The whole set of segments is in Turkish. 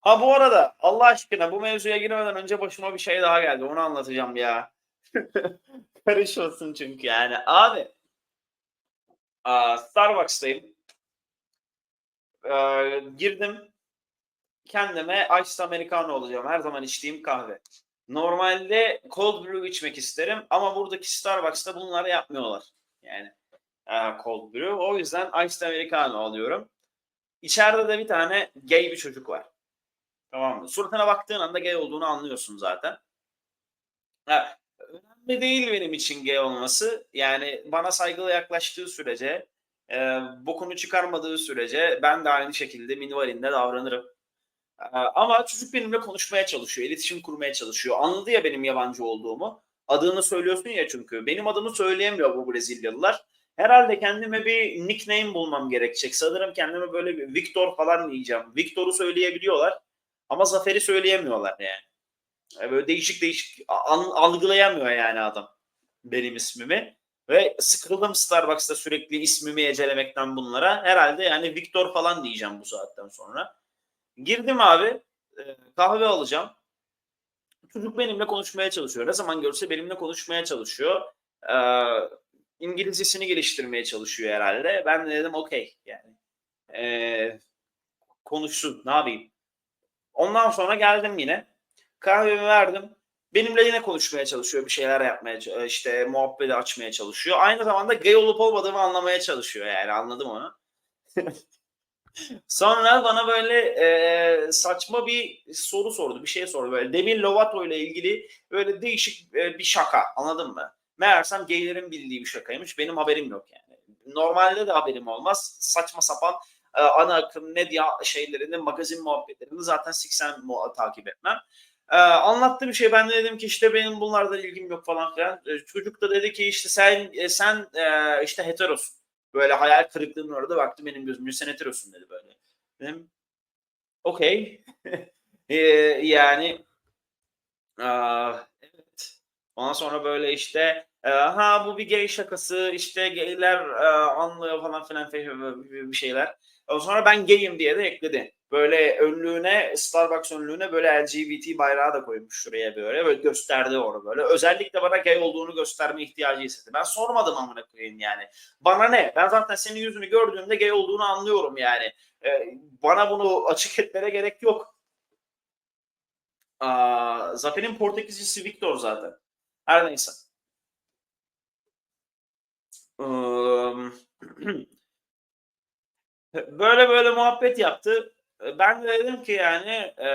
Ha bu arada Allah aşkına bu mevzuya girmeden önce başıma bir şey daha geldi. Onu anlatacağım ya. Karışmasın çünkü yani. Abi aa, Starbucks'tayım. Ee, girdim. Kendime Iced Americano olacağım. Her zaman içtiğim kahve. Normalde cold brew içmek isterim ama buradaki Starbucks'ta bunları yapmıyorlar. Yani cold brew. O yüzden Iced Americano alıyorum. İçeride de bir tane gay bir çocuk var. Tamam mı? Suratına baktığın anda gay olduğunu anlıyorsun zaten. Ha, önemli değil benim için gay olması. Yani bana saygılı yaklaştığı sürece, e, bokunu çıkarmadığı sürece ben de aynı şekilde minvalinde davranırım. E, ama çocuk benimle konuşmaya çalışıyor, iletişim kurmaya çalışıyor. Anladı ya benim yabancı olduğumu. Adını söylüyorsun ya çünkü. Benim adımı söyleyemiyor bu Brezilyalılar. Herhalde kendime bir nickname bulmam gerekecek. Sanırım kendime böyle bir Victor falan diyeceğim. Victor'u söyleyebiliyorlar ama Zafer'i söyleyemiyorlar yani. Yani Böyle değişik değişik algılayamıyor yani adam benim ismimi. Ve sıkıldım Starbucks'ta sürekli ismimi ecelemekten bunlara. Herhalde yani Victor falan diyeceğim bu saatten sonra. Girdim abi. e, Kahve alacağım. Çocuk benimle konuşmaya çalışıyor. Ne zaman görse benimle konuşmaya çalışıyor. Ee, İngilizcesini geliştirmeye çalışıyor herhalde. Ben de dedim okey yani. Ee, konuşsun ne yapayım. Ondan sonra geldim yine. Kahvemi verdim. Benimle yine konuşmaya çalışıyor. Bir şeyler yapmaya ç- işte muhabbeti açmaya çalışıyor. Aynı zamanda gay olup olmadığımı anlamaya çalışıyor yani anladım onu. Sonra bana böyle e, saçma bir soru sordu. Bir şey sordu. Böyle Demi Lovato ile ilgili böyle değişik e, bir şaka. Anladın mı? Meğersem gaylerin bildiği bir şakaymış. Benim haberim yok yani. Normalde de haberim olmaz. Saçma sapan e, ana akım medya şeylerini, magazin muhabbetlerini zaten siksen mu- takip etmem. E, anlattı bir şey. Ben de dedim ki işte benim bunlardan ilgim yok falan filan. E, çocuk da dedi ki işte sen e, sen e, işte heterosun. Böyle hayal kırıklığının orada baktı benim gözümce sen heterosun dedi böyle. Dedim okey. E, yani aa, evet. Ondan sonra böyle işte e, ha bu bir gay şakası işte gayler e, anlıyor falan filan bir şeyler. Sonra ben gayim diye de ekledi. Böyle önlüğüne Starbucks önlüğüne böyle LGBT bayrağı da koymuş şuraya böyle. Böyle gösterdi onu böyle. Özellikle bana gay olduğunu gösterme ihtiyacı hissetti. Ben sormadım amına koyayım yani. Bana ne? Ben zaten senin yüzünü gördüğümde gay olduğunu anlıyorum yani. Ee, bana bunu açık etmene gerek yok. Aa, Zafer'in Portekizcisi Victor zaten. Her neyse. Eee, böyle böyle muhabbet yaptı. Ben de dedim ki yani e,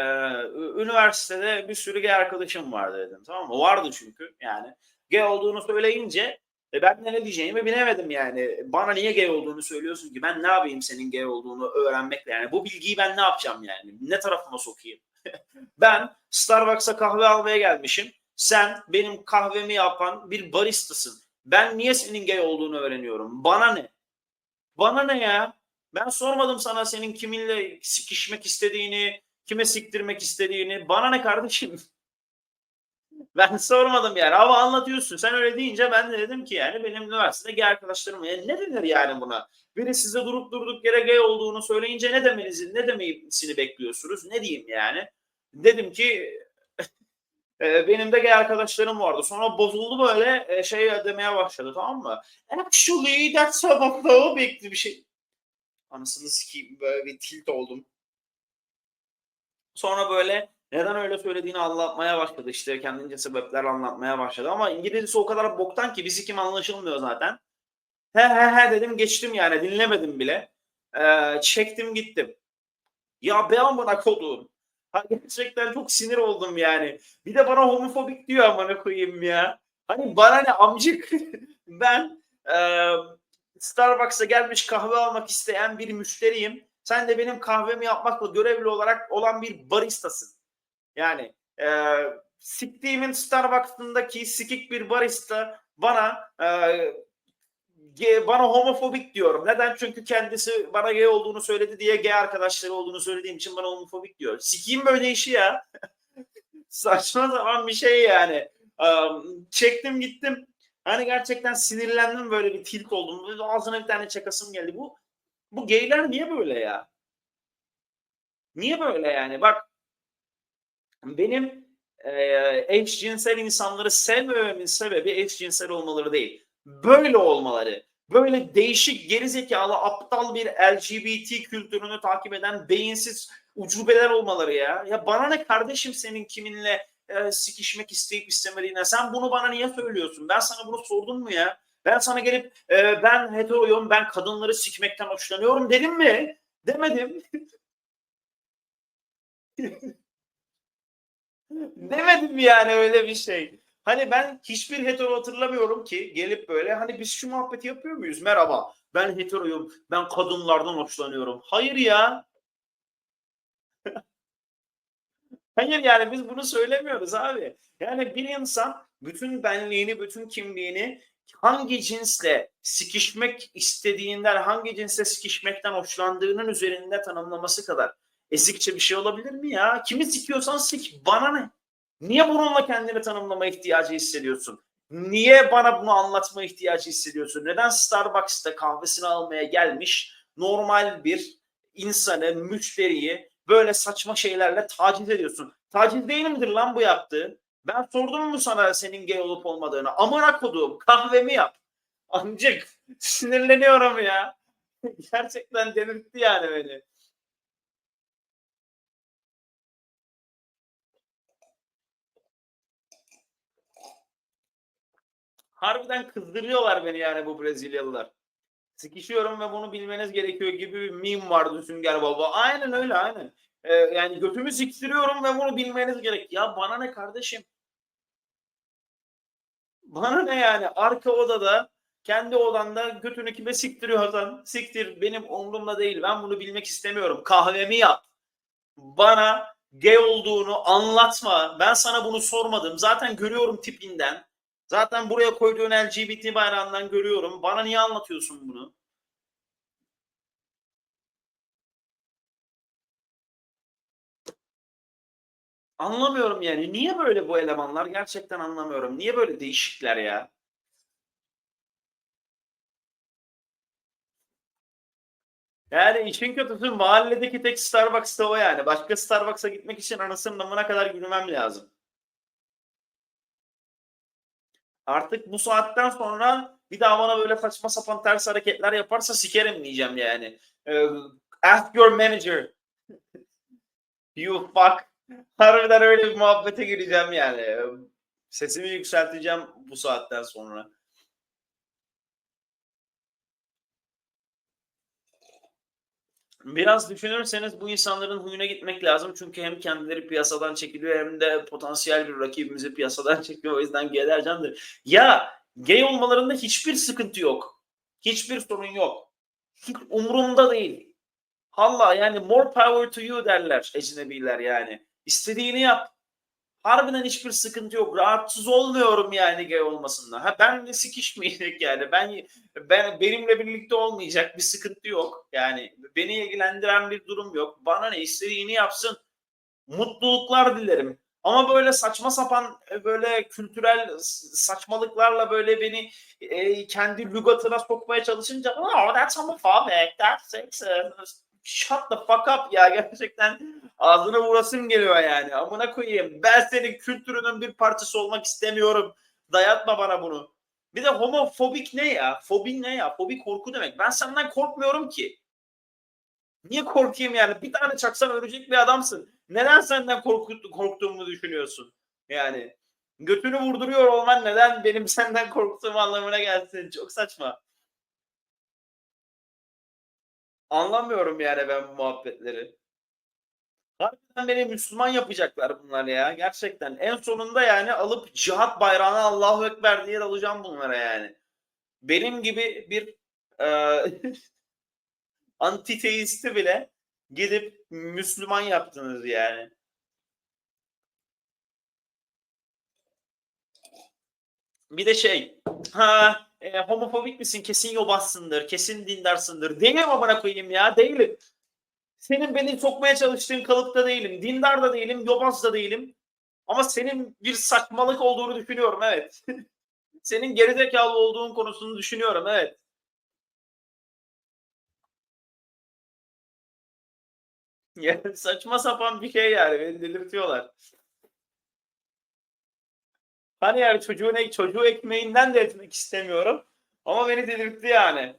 üniversitede bir sürü gay arkadaşım vardı dedim. Tamam mı? Vardı çünkü yani. Gay olduğunu söyleyince e, ben de ne diyeceğimi bilemedim yani. Bana niye gay olduğunu söylüyorsun ki? Ben ne yapayım senin gay olduğunu öğrenmekle yani. Bu bilgiyi ben ne yapacağım yani? Ne tarafıma sokayım? ben Starbucks'a kahve almaya gelmişim. Sen benim kahvemi yapan bir baristasın. Ben niye senin gay olduğunu öğreniyorum? Bana ne? Bana ne ya? Ben sormadım sana senin kiminle sikişmek istediğini, kime siktirmek istediğini. Bana ne kardeşim? Ben sormadım yani ama anlatıyorsun. Sen öyle deyince ben de dedim ki yani benim üniversitede gay arkadaşlarım yani ne denir yani buna? Biri size durup durduk yere gay olduğunu söyleyince ne demenizi, ne demesini bekliyorsunuz? Ne diyeyim yani? Dedim ki e, benim de gay arkadaşlarım vardı. Sonra bozuldu böyle e, şey demeye başladı tamam mı? Actually that's homophobic bir şey. Anasını sikeyim böyle bir tilt oldum. Sonra böyle neden öyle söylediğini anlatmaya başladı. İşte kendince sebepler anlatmaya başladı. Ama İngilizcesi o kadar boktan ki bizi kim anlaşılmıyor zaten. He he he dedim geçtim yani dinlemedim bile. Ee, çektim gittim. Ya be amına kodum. Ha, gerçekten çok sinir oldum yani. Bir de bana homofobik diyor amına koyayım ya. Hani bana ne amcık. ben e, Starbucks'a gelmiş kahve almak isteyen bir müşteriyim. Sen de benim kahvemi yapmakla görevli olarak olan bir baristasın. Yani e, siktiğimin Starbucks'ındaki sikik bir barista bana e, bana homofobik diyorum. Neden? Çünkü kendisi bana gay olduğunu söyledi diye gay arkadaşları olduğunu söylediğim için bana homofobik diyor. Sikiyim böyle işi ya. Saçma sapan bir şey yani. Um, çektim gittim. Hani gerçekten sinirlendim böyle bir tilt oldum. Ağzına bir tane çakasım geldi. Bu bu gayler niye böyle ya? Niye böyle yani? Bak benim e, eşcinsel insanları sevmememin sebebi eşcinsel olmaları değil. Böyle olmaları. Böyle değişik, gerizekalı, aptal bir LGBT kültürünü takip eden beyinsiz ucubeler olmaları ya. Ya bana ne kardeşim senin kiminle e, sikişmek isteyip istemediğine. Sen bunu bana niye söylüyorsun? Ben sana bunu sordum mu ya? Ben sana gelip e, ben heteroyum, ben kadınları sikmekten hoşlanıyorum dedim mi? Demedim. Demedim yani öyle bir şey. Hani ben hiçbir hetero hatırlamıyorum ki gelip böyle hani biz şu muhabbeti yapıyor muyuz? Merhaba ben heteroyum ben kadınlardan hoşlanıyorum. Hayır ya. Hayır yani biz bunu söylemiyoruz abi. Yani bir insan bütün benliğini, bütün kimliğini hangi cinsle sikişmek istediğinden, hangi cinsle sikişmekten hoşlandığının üzerinde tanımlaması kadar ezikçe bir şey olabilir mi ya? Kimi sikiyorsan sik, bana ne? Niye bununla kendini tanımlama ihtiyacı hissediyorsun? Niye bana bunu anlatma ihtiyacı hissediyorsun? Neden Starbucks'ta kahvesini almaya gelmiş normal bir insanı, müşteriyi böyle saçma şeylerle taciz ediyorsun? Taciz değil midir lan bu yaptığı? Ben sordum mu sana senin gay olup olmadığını? Amına koduğum kahvemi yap. Amcık sinirleniyorum ya. Gerçekten delirtti yani beni. Harbiden kızdırıyorlar beni yani bu Brezilyalılar. Sıkışıyorum ve bunu bilmeniz gerekiyor gibi bir meme vardı Sünger Baba. Aynen öyle aynen. Ee, yani götümü siktiriyorum ve bunu bilmeniz gerek. Ya bana ne kardeşim? Bana ne yani? Arka odada kendi odanda götünü kime siktiriyorsan siktir. Benim umurumda değil. Ben bunu bilmek istemiyorum. Kahvemi yap. Bana gay olduğunu anlatma. Ben sana bunu sormadım. Zaten görüyorum tipinden. Zaten buraya koyduğun LGBT bayrağından görüyorum. Bana niye anlatıyorsun bunu? Anlamıyorum yani. Niye böyle bu elemanlar? Gerçekten anlamıyorum. Niye böyle değişikler ya? Yani işin kötüsü mahalledeki tek Starbucks'ta o yani. Başka Starbucks'a gitmek için anasının namına kadar yürümem lazım. Artık bu saatten sonra bir daha bana böyle saçma sapan ters hareketler yaparsa sikerim diyeceğim yani. Ee, ask your manager. you fuck. Harbiden öyle bir muhabbete gireceğim yani. Sesimi yükselteceğim bu saatten sonra. Biraz düşünürseniz bu insanların huyuna gitmek lazım. Çünkü hem kendileri piyasadan çekiliyor hem de potansiyel bir rakibimizi piyasadan çekiyor. O yüzden gay candır. Ya gay olmalarında hiçbir sıkıntı yok. Hiçbir sorun yok. Hiç umurumda değil. Allah yani more power to you derler ecnebiler yani. İstediğini yap. Harbiden hiçbir sıkıntı yok. Rahatsız olmuyorum yani gay olmasından. Ha benle sikişmeyecek yani. Ben ben benimle birlikte olmayacak bir sıkıntı yok. Yani beni ilgilendiren bir durum yok. Bana ne istediğini yapsın. Mutluluklar dilerim. Ama böyle saçma sapan e, böyle kültürel saçmalıklarla böyle beni e, kendi lügatına sokmaya çalışınca oh that's homophobic, that's sexist shut the fuck up ya gerçekten ağzına vurasım geliyor yani. Amına koyayım. Ben senin kültürünün bir parçası olmak istemiyorum. Dayatma bana bunu. Bir de homofobik ne ya? Fobi ne ya? Fobi korku demek. Ben senden korkmuyorum ki. Niye korkayım yani? Bir tane çaksan ölecek bir adamsın. Neden senden korktu, korktuğumu düşünüyorsun? Yani götünü vurduruyor olman neden benim senden korktuğum anlamına gelsin? Çok saçma. Anlamıyorum yani ben bu muhabbetleri. Harbiden beni Müslüman yapacaklar bunlar ya. Gerçekten. En sonunda yani alıp cihat bayrağına Allahu Ekber diye alacağım bunlara yani. Benim gibi bir e, antiteisti bile gidip Müslüman yaptınız yani. Bir de şey ha e, homofobik misin? Kesin yobazsındır. Kesin dindarsındır. Değilim amına koyayım ya. Değilim. Senin beni sokmaya çalıştığın kalıpta değilim. Dindar da değilim. Yobaz da değilim. Ama senin bir saçmalık olduğunu düşünüyorum. Evet. senin gerizekalı olduğun konusunu düşünüyorum. Evet. Ya saçma sapan bir şey yani. Beni delirtiyorlar. Hani yani çocuğun çocuğu ekmeğinden de etmek istemiyorum. Ama beni delirtti yani.